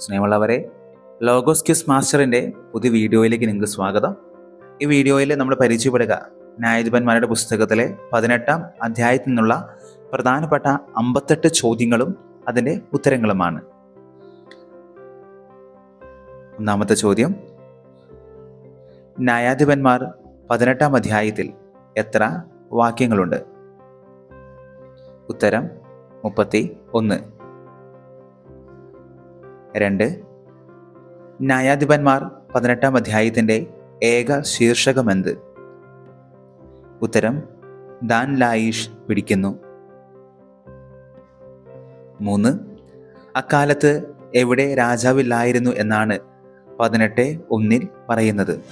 സ്നേഹമുള്ളവരെ logos quiz മാസ്റ്ററിന്റെ പുതിയ വീഡിയോയിലേക്ക് നിങ്ങൾക്ക് സ്വാഗതം. ഈ വീഡിയോയിൽ നമ്മൾ പരിചയപ്പെടുക ന്യായാധിപന്മാരുടെ പുസ്തകത്തിലെ പതിനെട്ടാം അധ്യായത്തിൽ നിന്നുള്ള പ്രധാനപ്പെട്ട അമ്പത്തെട്ട് ചോദ്യങ്ങളും അതിന്റെ ഉത്തരങ്ങളുമാണ്. ഒന്നാമത്തെ ചോദ്യം ന്യായാധിപന്മാർ പതിനെട്ടാം അധ്യായത്തിൽ എത്ര വാക്യങ്ങളുണ്ട്? ഉത്തരം മുപ്പത്തി ഒന്ന്. രണ്ട്. ന്യായാധിപന്മാർ പതിനെട്ടാം അധ്യായത്തിന്റെ ഏക ശീർഷകമെന്ത്? ഉത്തരം ദാൻ ലായിഷ് പിടിക്കുന്നു. മൂന്ന്. അക്കാലത്ത് എവിടെ രാജാവില്ലായിരുന്നു എന്നാണ് പതിനെട്ട് ഒന്നിൽ പറയുന്നത്.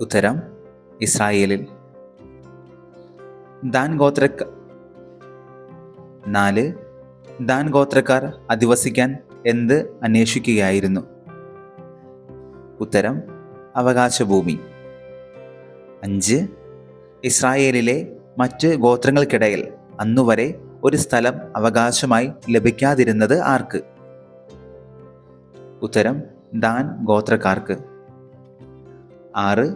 ഉത്തരം ഇസ്രായേലിൽ. ദാൻ ഗോത്രക്ക നാല്. ദാൻ ഗോത്രക്കാർ അധിവസിക്കാൻ എന്ത് അന്വേഷിക്കുകയായിരുന്നു? ഉത്തരം അവകാശഭൂമി. അഞ്ച് ഇസ്രായേലിലെ മറ്റ് ഗോത്രങ്ങൾക്കിടയിൽ അന്നുവരെ ഒരു സ്ഥലം അവകാശമായി ലഭിക്കാതിരുന്നത് ആർക്ക്? ഉത്തരം ദാൻ ഗോത്രക്കാർക്ക്. ആറ്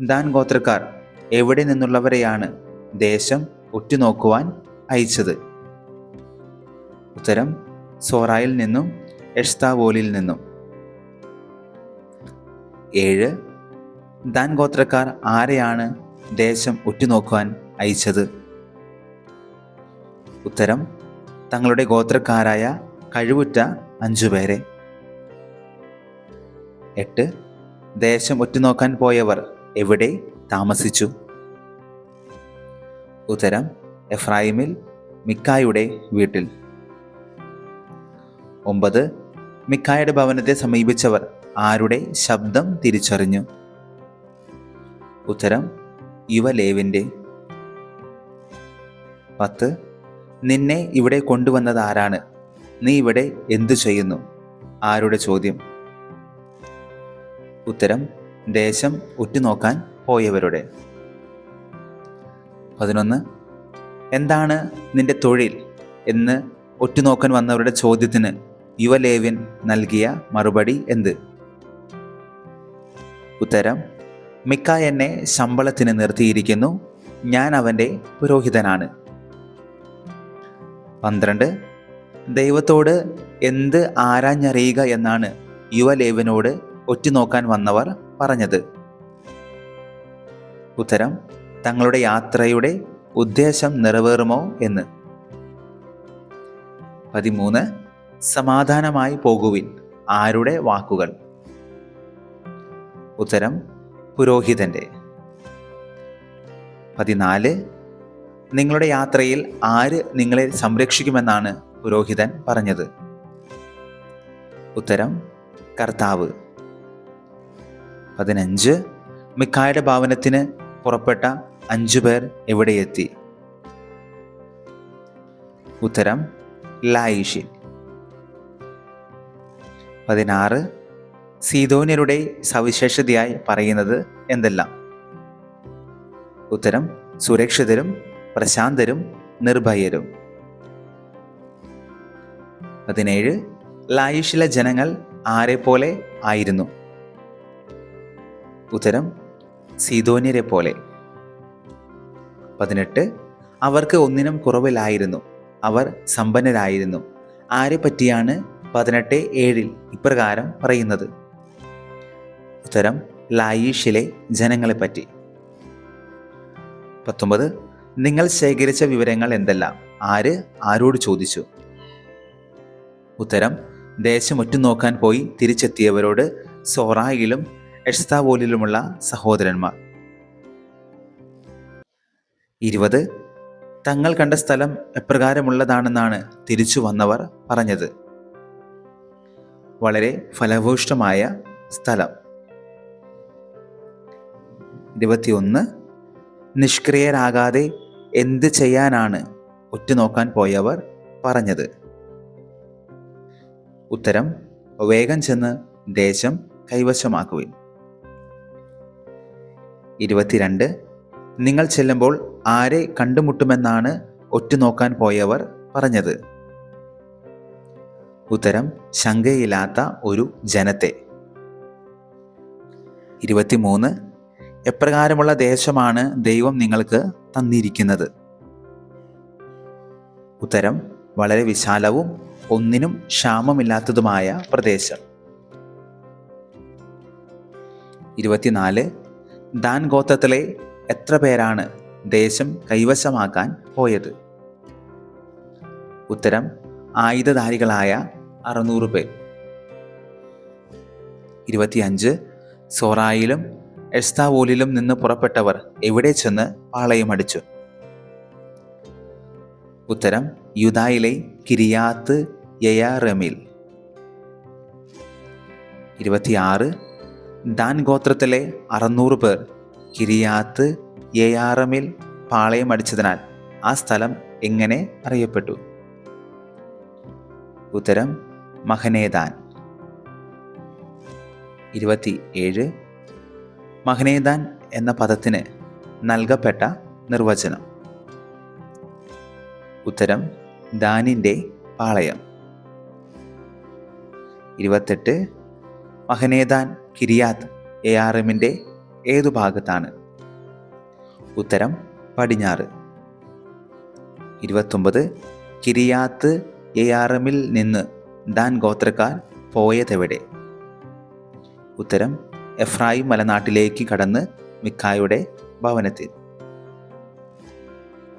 ദാൻ ഗോത്രക്കാർ എവിടെ നിന്നുള്ളവരെയാണ് ദേശം ഉറ്റുനോക്കുവാൻ അയച്ചത്? ഉത്തരം സോറായിൽ നിന്നും എഷ്താവോലിൽ നിന്നും. ഏഴ് ദാൻ ഗോത്രക്കാർ ആരെയാണ് ദേശം ഉറ്റുനോക്കുവാൻ അയച്ചത്? ഉത്തരം തങ്ങളുടെ ഗോത്രക്കാരായ കഴിവുറ്റ അഞ്ചുപേരെ എട്ട് ദേശം ഒറ്റുനോക്കാൻ പോയവർ എവിടെ താമസിച്ചു? ഉത്തരം എഫ്രായിമിൽ മിക്കായുടെ വീട്ടിൽ. ഒമ്പത്. മിക്കായുടെ ഭവനത്തെ സമീപിച്ചവർ ആരുടെ ശബ്ദം തിരിച്ചറിഞ്ഞു? ഉത്തരം യുവലേവിന്റെ. പത്ത്. നിന്നെ ഇവിടെ കൊണ്ടുവന്നത് ആരാണ്? നീ ഇവിടെ എന്തു ചെയ്യുന്നു? ആരുടെ ചോദ്യം? ഉത്തരം ദേശം ഉറ്റുനോക്കാൻ പോയവരുടെ. പതിനൊന്ന്. എന്താണ് നിന്റെ തൊഴിൽ എന്ന് ഒറ്റുനോക്കാൻ വന്നവരുടെ ചോദ്യത്തിന് യുവലേവ്യൻ നൽകിയ മറുപടി എന്ത്? ഉത്തരം മിക്ക എന്നെ ശമ്പളത്തിന് നിർത്തിയിരിക്കുന്നു ഞാൻ അവന്റെ പുരോഹിതനാണ്. പന്ത്രണ്ട് ദൈവത്തോട് എന്ത് ആരാഞ്ഞറിയുക എന്നാണ് യുവലേവനോട് ഒറ്റുനോക്കാൻ വന്നവർ പറഞ്ഞത്? ഉത്തരം തങ്ങളുടെ യാത്രയുടെ ഉദ്ദേശം നിറവേറുമോ എന്ന്. പതിമൂന്ന് സമാധാനമായി പോകുവിൻ ആരുടെ വാക്കുകൾ? ഉത്തരം പുരോഹിതന്റെ. പതിനാല് നിങ്ങളുടെ യാത്രയിൽ ആര് നിങ്ങളെ സംരക്ഷിക്കുമെന്നാണ് പുരോഹിതൻ പറഞ്ഞത്. ഉത്തരം കർത്താവ്. പതിനഞ്ച് മിക്കായുടെ ഭവനത്തിന് പുറപ്പെട്ട അഞ്ചു പേർ എവിടെയെത്തി ഉത്തരം ലായിഷിൽ പതിനാറ് സീതോന്യരുടെ സവിശേഷതയായി പറയുന്നത് എന്തെല്ലാം? ഉത്തരം സുരക്ഷിതരും പ്രശാന്തരും നിർഭയരും. പതിനേഴ് ലായുഷിലെ ജനങ്ങൾ ആരെ പോലെ ആയിരുന്നു? ഉത്തരം സീതോന്യരെ പോലെ. പതിനെട്ട് അവർക്ക് ഒന്നിനും കുറവിലായിരുന്നു. അവർ സമ്പന്നരായിരുന്നു. ആരെ പറ്റിയാണ് പതിനെട്ട് ഏഴിൽ ഇപ്രകാരം പറയുന്നത്. ഉത്തരം ലായിഷിലെ ജനങ്ങളെപ്പറ്റി. പത്തൊമ്പത് നിങ്ങൾ ശേഖരിച്ച വിവരങ്ങൾ എന്തെല്ലാം? ആര് ആരോട് ചോദിച്ചു? ഉത്തരം ദേശം ഒറ്റുനോക്കാൻ പോയി തിരിച്ചെത്തിയവരോട് സോറായിലും എഷ്താവോലിലുമുള്ള സഹോദരന്മാർ. ഇരുപത് തങ്ങൾ കണ്ട സ്ഥലം എപ്രകാരമുള്ളതാണെന്നാണ് തിരിച്ചു വന്നവർ പറഞ്ഞത്. വളരെ ഫലഭൂഷ്ടമായ സ്ഥലം. ഇരുപത്തിയൊന്ന് നിഷ്ക്രിയരാകാതെ എന്ത് ചെയ്യാനാണ് ഉറ്റുനോക്കാൻ പോയവർ പറഞ്ഞത്? ഉത്തരം വേഗം ചെന്ന് ദേശം കൈവശമാക്കുവിൻ. ഇരുപത്തിരണ്ട് നിങ്ങൾ ചെല്ലുമ്പോൾ ആരെ കണ്ടുമുട്ടുമെന്നാണ് ഒറ്റുനോക്കാൻ പോയവർ പറഞ്ഞത്. ഉത്തരം ശങ്കയില്ലാത്ത ഒരു ജനത്തെ. ഇരുപത്തിമൂന്ന്. എപ്രകാരമുള്ള ദേശമാണ് ദൈവം നിങ്ങൾക്ക് തന്നിരിക്കുന്നത്? ഉത്തരം വളരെ വിശാലവും ഒന്നിനും ക്ഷാമമില്ലാത്തതുമായ പ്രദേശം. ഇരുപത്തിനാല്. ദാൻ ഗോത്രത്തിലെ എത്ര പേരാണ് ദേശം കൈവശമാക്കാൻ പോയത്? ഉത്തരം ആയുധധാരികളായ അറുന്നൂറ് പേർ. ഇരുപത്തിയഞ്ച് സോറായിലും എസ്താവോലിലും നിന്ന് പുറപ്പെട്ടവർ എവിടെ ചെന്ന് പാളയമടിച്ചു ഉത്തരം യുദായിലെ കിരിയാത്ത് യയാറമിൽ. ഇരുപത്തിയാറ് ദാൻ ഗോത്രത്തിലെ അറുന്നൂറ് പേർ കിരിയാത്ത് യയാറമിൽ പാളയമടിച്ചതിനാൽ ആ സ്ഥലം എങ്ങനെ അറിയപ്പെട്ടു? ഉത്തരം മഹനേദാൻ ഇരുപത്തി ഏഴ് മഹനേദാൻ എന്ന പദത്തിന് നൽകപ്പെട്ട നിർവചനം. ഉത്തരം ദാനിന്റെ പാളയം. ഇരുപത്തെട്ട്. മഹനേദാൻ കിരിയാത്ത് എ ആർ എമ്മിന്റെ ഏതു ഭാഗത്താണ്? ഉത്തരം പടിഞ്ഞാറ്. ഇരുപത്തൊമ്പത്. കിരിയാത്ത് എ ആർ എമ്മിൽ നിന്ന് ദാൻ ഗോത്രക്കാർ പോയതെവിടെ? ഉത്തരം എഫ്രായിം മലനാട്ടിലേക്ക് കടന്ന് മിക്കായുടെ ഭവനത്തിൽ.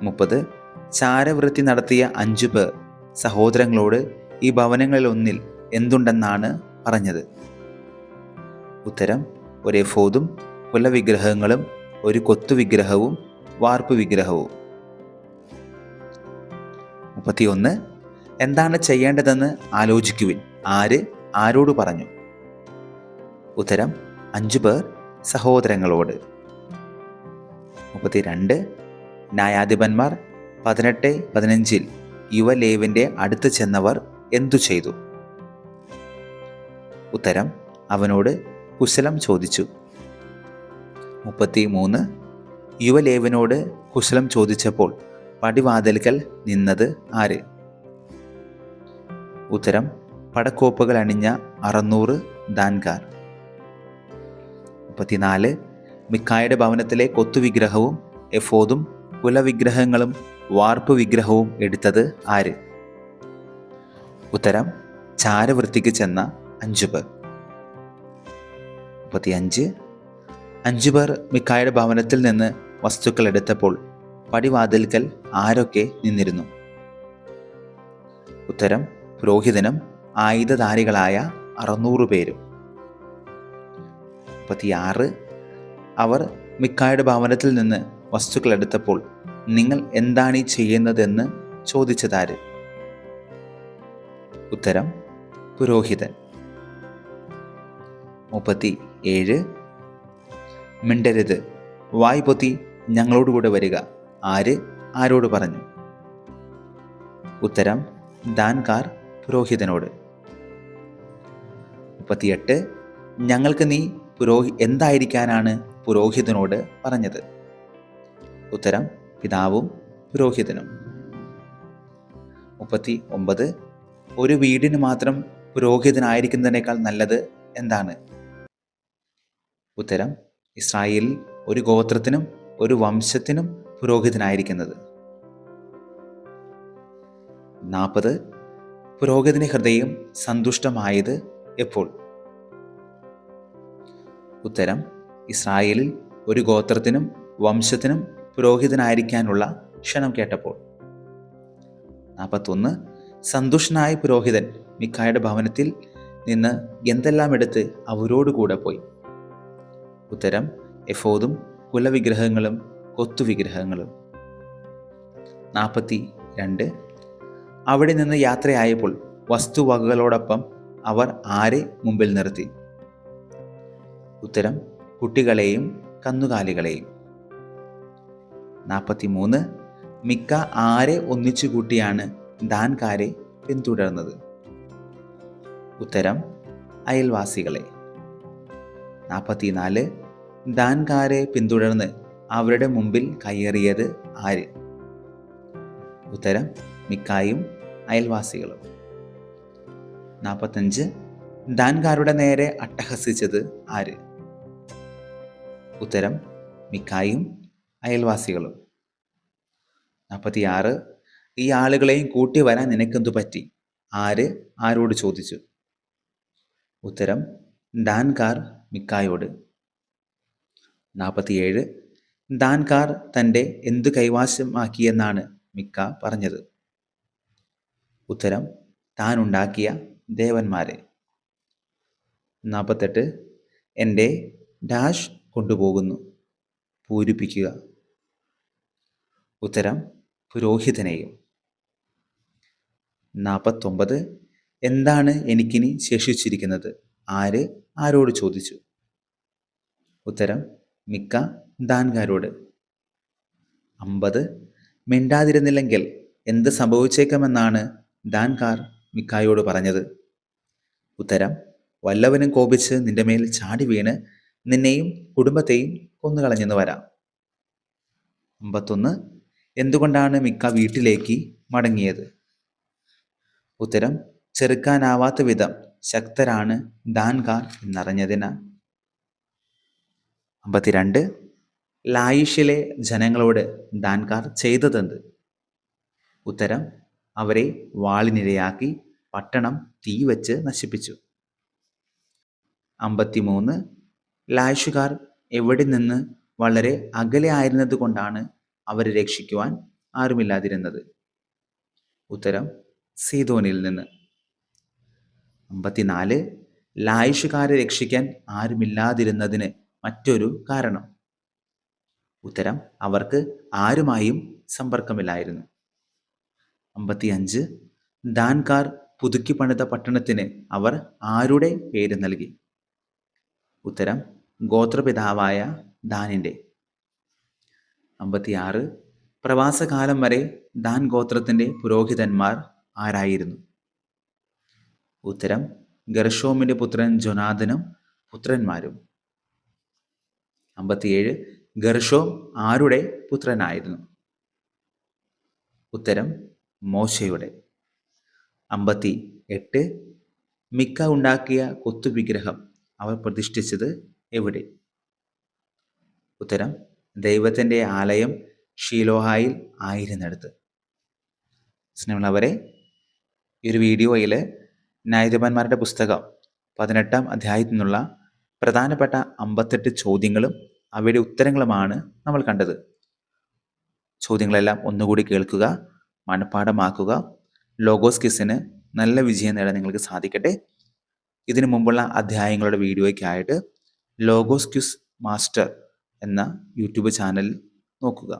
മുപ്പത് ചാരവൃത്തി നടത്തിയ അഞ്ചു പേർ സഹോദരങ്ങളോട് ഈ ഭവനങ്ങളിലൊന്നിൽ എന്തുണ്ടെന്നാണ് പറഞ്ഞത്? ഉത്തരം ഒരേ ഫോതും കുലവിഗ്രഹങ്ങളും ഒരു കൊത്തുവിഗ്രഹവും വാർപ്പ് വിഗ്രഹവും മുപ്പത്തിയൊന്ന് എന്താണ് ചെയ്യേണ്ടതെന്ന് ആലോചിക്കുവിൻ. ആര് ആരോട് പറഞ്ഞു? ഉത്തരം അഞ്ചു പേർ സഹോദരങ്ങളോട്. മുപ്പത്തിരണ്ട് ന്യായാധിപന്മാർ. പതിനെട്ട് പതിനഞ്ചിൽ യുവലേവിന്റെ അടുത്ത് ചെന്നവർ എന്തു ചെയ്തു? ഉത്തരം അവനോട് കുശലം ചോദിച്ചു. മുപ്പത്തി മൂന്ന് യുവലേവിനോട് കുശലം ചോദിച്ചപ്പോൾ പടിവാതിൽക്കൽ നിന്നത് ആര്? ഉത്തരം പടക്കോപ്പുകൾ അണിഞ്ഞ അറുന്നൂറ് ദാൻകാർ മുപ്പത്തിനാല് മിക്കായുടെ ഭവനത്തിലെ കൊത്തുവിഗ്രഹവും എഫോദും കുലവിഗ്രഹങ്ങളും വാർപ്പ് വിഗ്രഹവും എടുത്തത് ആര്? ഉത്തരം ചാരവൃത്തിക്ക് ചെന്ന അഞ്ചു പേർ മുപ്പത്തിയഞ്ച് അഞ്ചു പേർ മിക്കായുടെ ഭവനത്തിൽ നിന്ന് വസ്തുക്കൾ എടുത്തപ്പോൾ പടിവാതിൽക്കൽ ആരൊക്കെ നിന്നിരുന്നു? ഉത്തരം പുരോഹിതനും ആയുധധാരികളായ അറുന്നൂറ് പേരും. മുപ്പത്തിയാറ് അവർ മിക്കായുടെ ഭവനത്തിൽ നിന്ന് വസ്തുക്കൾ എടുത്തപ്പോൾ നിങ്ങൾ എന്താണ് ഈ ചെയ്യുന്നതെന്ന് ചോദിച്ചതാര്? ഉത്തരം പുരോഹിതൻ. മുപ്പത്തി ഏഴ് മിണ്ടരുത് വായ് പൊത്തി ഞങ്ങളോടുകൂടെ വരിക ആര്? ആരോട് പറഞ്ഞു? ഉത്തരം ദാൻകാർ പുരോഹിതനോട് മുപ്പത്തിയെട്ട് ഞങ്ങൾക്ക് നീ പുരോഹി എന്തായിരിക്കാനാണ് പുരോഹിതനോട് പറഞ്ഞത്? ഉത്തരം പിതാവും പുരോഹിതനും. മുപ്പത്തി ഒമ്പത് ഒരു വീടിന് മാത്രം പുരോഹിതനായിരിക്കുന്നതിനേക്കാൾ നല്ലത് എന്താണ്? ഉത്തരം ഇസ്രായേലിൽ ഒരു ഗോത്രത്തിനും ഒരു വംശത്തിനും പുരോഹിതനായിരിക്കുന്നത്. നാൽപ്പത് പുരോഹിതന് ഹൃദയം സന്തുഷ്ടമായത് എപ്പോൾ? ഉത്തരം ഇസ്രായേലിൽ ഒരു ഗോത്രത്തിനും വംശത്തിനും പുരോഹിതനായിരിക്കാനുള്ള ക്ഷണം കേട്ടപ്പോൾ. നാൽപ്പത്തൊന്ന് സന്തുഷ്ടനായ പുരോഹിതൻ മിക്കായുടെ ഭവനത്തിൽ നിന്ന് എന്തെല്ലാം എടുത്ത് അവരോടുകൂടെ പോയി? ഉത്തരം എഫോദും കുലവിഗ്രഹങ്ങളും കൊത്തുവിഗ്രഹങ്ങളും. നാൽപ്പത്തി രണ്ട് അവിടെ നിന്ന് യാത്രയായപ്പോൾ വസ്തുവകകളോടൊപ്പം അവർ ആരെ മുമ്പിൽ നിർത്തി? ഉത്തരം കുട്ടികളെയും കന്നുകാലികളെയും. നാൽപ്പത്തി മൂന്ന് മിക്ക ആരെ ഒന്നിച്ചു കൂട്ടിയാണ് ദാൻകാരെ പിന്തുടർന്നത്? ഉത്തരം അയൽവാസികളെ. നാൽപ്പത്തിനാല് ദാൻകാരെ പിന്തുടർന്ന് അവരുടെ മുമ്പിൽ കയറിയത് ആര്? ഉത്തരം മിക്കായും അയൽവാസികളും. നാൽപ്പത്തഞ്ച് ദാൻകാരുടെ നേരെ അട്ടഹസിച്ചത് ആര്? ഉത്തരം മിക്കായും അയൽവാസികളും. നാൽപ്പത്തിയാറ് ഈ ആളുകളെയും കൂട്ടി വരാൻ നിനക്കെന്തു പറ്റി? ആര് ആരോട് ചോദിച്ചു? ഉത്തരം ദാൻകാർ മിക്കായോട്. നാൽപ്പത്തിയേഴ് ദാൻകാർ തന്റെ എന്തു കൈവാശമാക്കിയെന്നാണ് മിക്ക പറഞ്ഞത്? ഉത്തരം താൻ ഉണ്ടാക്കിയ ദേവന്മാരെ. നാൽപ്പത്തെട്ട് എന്റെ ഡാഷ് കൊണ്ടുപോകുന്നു. പൂരിപ്പിക്കുക. ഉത്തരം പുരോഹിതനെയും. നാൽപ്പത്തൊമ്പത് എന്താണ് എനിക്കിനി ശേഷിച്ചിരിക്കുന്നത്? ആര് ആരോട് ചോദിച്ചു? ഉത്തരം മിക്ക ദാൻകാരോട്. അമ്പത്. മിണ്ടാതിരുന്നില്ലെങ്കിൽ എന്ത് സംഭവിച്ചേക്കാമെന്നാണ് ദാൻകാർ മിക്കായോട് പറഞ്ഞത് ഉത്തരം വല്ലവനും കോപിച്ച് നിന്റെ മേൽ ചാടി വീണ് നിന്നെയും കുടുംബത്തെയും കൊന്നുകളഞ്ഞെന്ന് വരാം. അമ്പത്തൊന്ന് എന്തുകൊണ്ടാണ് മിക്ക വീട്ടിലേക്ക് മടങ്ങിയത്? ഉത്തരം ചെറുക്കാനാവാത്ത വിധം ശക്തരാണ് ദാൻകാർ എന്നറിഞ്ഞതിനാൽ അമ്പത്തിരണ്ട് ലായിഷിലെ ജനങ്ങളോട് ദാൻകാർ ചെയ്തതെന്ത്? ഉത്തരം അവരെ വാളിനിരയാക്കി പട്ടണം തീ വച്ച് നശിപ്പിച്ചു. അമ്പത്തിമൂന്ന്. ലായിഷുകാർ എവിടെ നിന്ന് വളരെ അകലെ ആയിരുന്നതുകൊണ്ടാണ് അവരെ രക്ഷിക്കുവാൻ ആരുമില്ലാതിരുന്നത്? ഉത്തരം സീതോനിൽ നിന്ന്. അമ്പത്തിനാല്. ലായുഷുകാരെ രക്ഷിക്കാൻ ആരുമില്ലാതിരുന്നതിന് മറ്റൊരു കാരണം. ഉത്തരം അവർക്ക് ആരുമായും സമ്പർക്കമില്ലായിരുന്നു. അമ്പത്തിയഞ്ച്. ദാൻകാർ പുതുക്കി പണിത പട്ടണത്തിന് അവർ ആരുടെ പേര് നൽകി? ഉത്തരം ഗോത്രപിതാവായ ദാനിന്റെ. അമ്പത്തിയാറ്. പ്രവാസകാലം വരെ ദാൻ ഗോത്രത്തിന്റെ പുരോഹിതന്മാർ ആരായിരുന്നു? ഉത്തരം ഗർഷോമിന്റെ പുത്രൻ ജൊനാഥനും പുത്രന്മാരും. അമ്പത്തിയേഴ്. ഗർഷോം ആരുടെ പുത്രനായിരുന്നു? ഉത്തരം മോശയുടെ. അമ്പത്തി എട്ട് മിക്ക ഉണ്ടാക്കിയ കൊത്തുവിഗ്രഹം അവർ പ്രതിഷ്ഠിച്ചത് എവിടെ? ഉത്തരം ദൈവത്തിന്റെ ആലയം ഷീലോഹായിൽ ആയിരുന്നിടത്ത്. സ്നേഹമുള്ളവരെ ഈ ഒരു വീഡിയോയിൽ ന്യായാധിപന്മാരുടെ പുസ്തകം പതിനെട്ടാം അധ്യായത്തിൽ നിന്നുള്ള പ്രധാനപ്പെട്ട അമ്പത്തെട്ട് ചോദ്യങ്ങളും അവയുടെ ഉത്തരങ്ങളുമാണ് നമ്മൾ കണ്ടത്. ചോദ്യങ്ങളെല്ലാം ഒന്നുകൂടി കേൾക്കുക. മനഃപ്പാഠമാക്കുക. ലോഗോസ് കിസിന് നല്ല വിജയം നേടാൻ നിങ്ങൾക്ക് സാധിക്കട്ടെ. ഇതിനു മുമ്പുള്ള അധ്യായങ്ങളുടെ വീഡിയോയ്ക്കായിട്ട് ലോഗോസ് ക്യുസ് മാസ്റ്റർ എന്ന യൂട്യൂബ് ചാനൽ നോക്കുക.